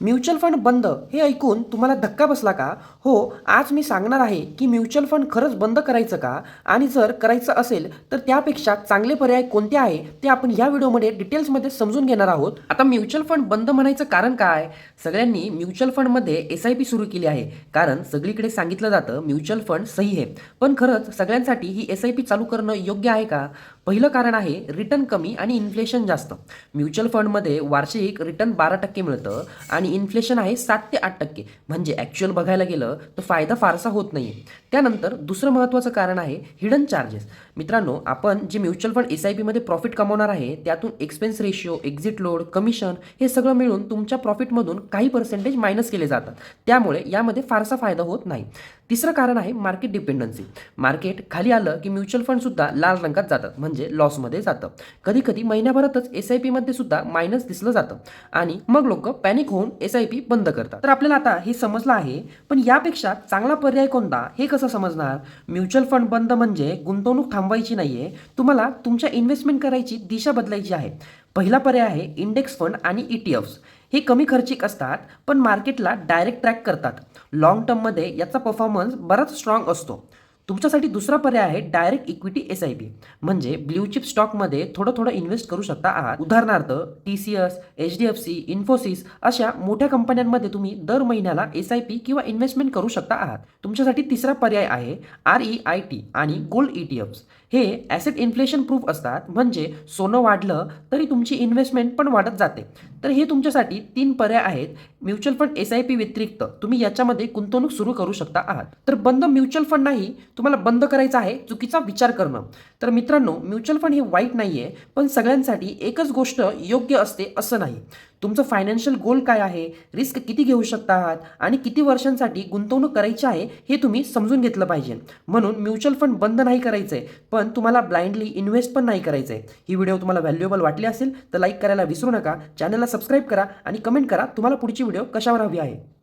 Mutual fund बंद हे ऐकून तुम्हाला धक्का बसला का? हो आज मी सांगणार आहे की म्युच्युअल फंड खरंच बंद करायचं का? आणि जर करायचं असेल तर त्यापेक्षा चांगले पर्याय कोणते आहे? ते आपण या व्हिडिओमध्ये डिटेल्समध्ये समजून घेणार आहोत. आता म्युच्युअल फंड बंद म्हणायचं कारण काय? सगळ्यांनी म्युच्युअल फंडमध्ये एस आय पी सुरू केली आहे. कारण सगळीकडे सांगितलं जातं म्युच्युअल फंड सही आहे. पण खरंच सगळ्यांसाठी ही एस आय पी चालू करणं योग्य आहे का? पहिलं कारण आहे रिटर्न कमी आणि इन्फ्लेशन जास्त. म्युच्युअल फंडमध्ये वार्षिक रिटर्न बारा टक्के मिळतं आणि इन्फ्लेशन आहे सात ते आठ टक्के. म्हणजे ॲक्च्युअल बघायला गेलं तर फायदा फारसा होत नाही त्यानंतर दुसरं महत्त्वाचं कारण आहे हिडन चार्जेस मित्रांनो आपण जे म्युच्युअल फंड एस आय पीमध्ये प्रॉफिट कमावणार आहे त्यातून expense ratio exit load commission हे सगळं मिळून तुमच्या प्रॉफिटमधून काही पर्सेंटेज मायनस केले जातात. त्यामुळे यामध्ये फारसा फायदा होत नाही. तिसरं कारण आहे मार्केट डिपेंडन्सी मार्केट खाली आलं की म्युच्युअल फंडसुद्धा लाल रंगात जातात म्हणजे लॉसमध्ये जातं. कधी कधी महिन्याभरातच एस आय पीमध्ये सुद्धा मायनस दिसलं जातं आणि मग लोक पॅनिक होऊन एस आय पी बंद करतात. तर आपल्याला आता हे समजलं आहे पण यापेक्षा चांगला पर्याय कोणता? हे कसं समजणार? म्युच्युअल फंड बंद म्हणजे गुंतवणूक थांबवायची नाहीये. तुम्हाला तुमच्या इन्व्हेस्टमेंट करायची दिशा बदलायची आहे. पहिला पर्याय आहे इंडेक्स फंड आणि ई टी एफ्स हे कमी खर्चिक असतात पण मार्केटला डायरेक्ट ट्रॅक करतात. लॉंग टर्ममध्ये याचा परफॉर्मन्स बराच स्ट्रॉंग असतो. तुमच्यासाठी दुसरा पर्याय आहे direct equity S I P म्हणजे ब्ल्यू चिप स्टॉकमध्ये थोडं थोडं इन्व्हेस्ट करू शकता आहात. उदाहरणार्थ T C S H D F C Infosys अशा मोठ्या कंपन्यांमध्ये तुम्ही दर महिन्याला एस आय पी किंवा इन्व्हेस्टमेंट करू शकता आहात. तुमच्यासाठी तिसरा पर्याय आहे आर ई आय टी आणि गोल्ड ई टी एफ्स हे ॲसेट इन्फ्लेशन प्रूफ असतात. म्हणजे सोनं वाढलं तरी तुमची इन्व्हेस्टमेंट पण वाढत जाते. तर हे तुमच्यासाठी तीन पर्याय आहेत. Mutual fund S I P व्यतिरिक्त तुम्ही याच्यामध्ये गुंतवणूक सुरू करू शकता आहात. तर बंद म्युच्युअल फंड नाही तुम्हाला बंद करायचं आहे चुकीचा विचार करणं. तर मित्रांनो म्युच्युअल फंड हे वाईट नाही आहे पण सगळ्यांसाठी एकच गोष्ट योग्य असते असं नाही. तुमचं फायनान्शियल गोल काय आहे? रिस्क किती घेऊ शकता आहात आणि किती वर्षांसाठी गुंतवणूक करायची आहे हे तुम्ही समजून घेतलं पाहिजे. म्हणून म्युच्युअल फंड बंद नाही करायचं आहे पण तुम्हाला ब्लाइंडली इन्व्हेस्ट पण नाही करायचं. आहे ही व्हिडिओ तुम्हाला व्हॅल्युएबल वाटली असेल तर लाईक करायला विसरू नका. चॅनलला सबस्क्राईब करा आणि कमेंट करा तुम्हाला पुढची व्हिडिओ कशावर हवी आहे.